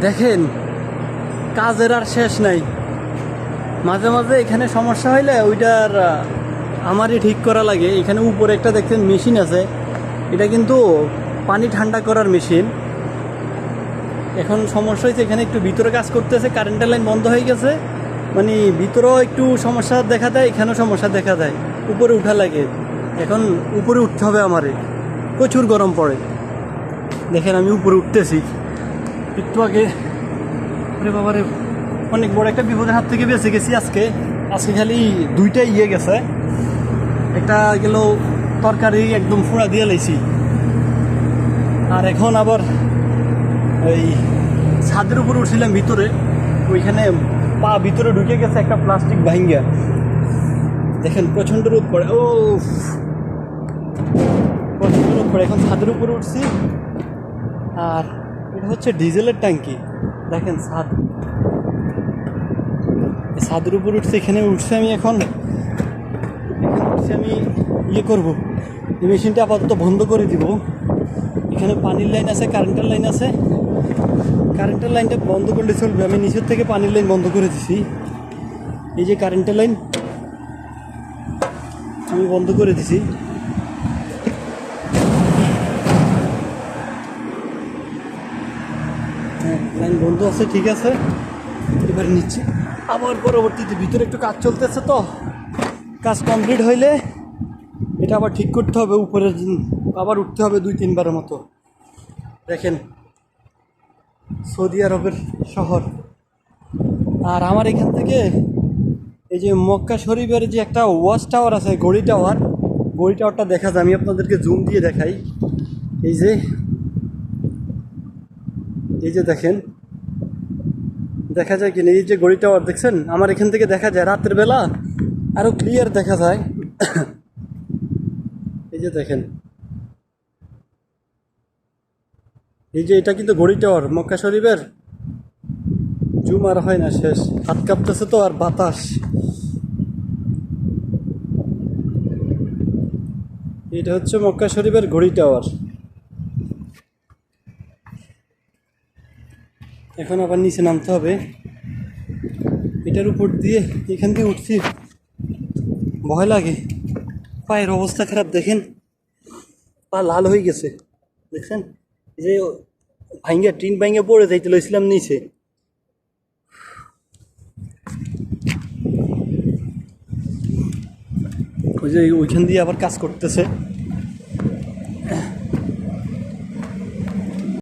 দেখেন, কাজের আর শেষ নাই। মাঝে মাঝে এখানে সমস্যা হইলে ওইটার আমারই ঠিক করা লাগে। এখানে উপরে একটা দেখছেন মেশিন আছে। এটা কিন্তু পানি ঠান্ডা করার মেশিন। এখন সমস্যা হয়েছে এখানে একটু ভিতরে কাজ করতেছে, কারেন্টের লাইন বন্ধ হয়ে গেছে। মানে ভিতরেও একটু সমস্যা দেখা দেয়, এখানেও সমস্যা দেখা দেয়। উপরে উঠা লাগে। এখন উপরে উঠতে হবে আমারে। প্রচুর গরম পড়ে। দেখেন আমি উপরে উঠতেছি। একটু আগে আরে বাবারে, অনেক বড় একটা বিপদের হাত থেকে বেঁচে গেছি আজকে। আজকে খালি দুইটা ইয়ে গেছে। একটা গেল তরকারি একদম ফুড়া দিয়ে লাইছি। আর এখন আবার ওই ছাদের উপরে উঠছিলাম ভিতরে। ওইখানে পা ভিতরে ঢুকে গেছে একটা প্লাস্টিক ভাঙ্গা। দেখেন, প্রচণ্ড রোদ পড়ে। ও, প্রচণ্ড রোদ পড়ে। এখন ছাদের উপরে উঠছি। আর এটা হচ্ছে ডিজেলের ট্যাঙ্কি। দেখেন ছাদ ছাদের উপর উঠছে, এখানে উঠছে আমি এখন। এখানে উঠছে আমি ইয়ে করব। এই মেশিনটা আপাতত বন্ধ করে দিব। এখানে পানির লাইন আছে, কারেন্টের লাইন আছে। কারেন্টের লাইনটা বন্ধ করলে চলবে। আমি নিচের থেকে পানির লাইন বন্ধ করে দিছি। এই যে কারেন্টের লাইন, আমি বন্ধ করে দিছি। লাইন বন্ধ আছে, ঠিক আছে। এবার নিচ্ছি। আবার পরবর্তীতে ভিতরে একটু কাজ চলতেছে তো। কাজ কমপ্লিট হইলে এটা আবার ঠিক করতে হবে, উপরে আবার উঠতে হবে দুই, তিনবারের মতো। দেখেন, সৌদি আরবের শহর। আর আমার এখান থেকে এই যে মক্কা শরীফের যে একটা ওয়াচ টাওয়ার আছে গড়ি টাওয়ার গড়ি টাওয়ারটা দেখা যায়, আমি আপনাদেরকে জুম দিয়ে দেখাই। এই যে এই যে দেখেন, দেখা যায় কিনা, এই যে গড়ি টাওয়ার দেখছেন? আমার এখান থেকে দেখা যায় রাতের বেলা আরও ক্লিয়ার দেখা যায়। এই যে দেখেন। এই যে এটা কিন্তু গড়ি টাওয়ার মক্কা শরীফের। জুম আর হয় না, শেষ। হাত কাঁপতেছে তো আর বাতাস। এটা হচ্ছে মক্কা শরীফের ঘড়ি টাওয়ার এখন আবার নিচে নামতে হবে। এটার উপর দিয়ে এখান দিয়ে উঠছি। ভয় লাগে। পায়ের অবস্থা খারাপ, দেখেন। পা লাল হয়ে গেছে, দেখছেন? যে ভাঙ্গা টিন ভাঙ্গা পড়ে যাইতে লইছিলাম নিচে। ওই যে ওইখান দিয়ে আবার কাজ করতেছে।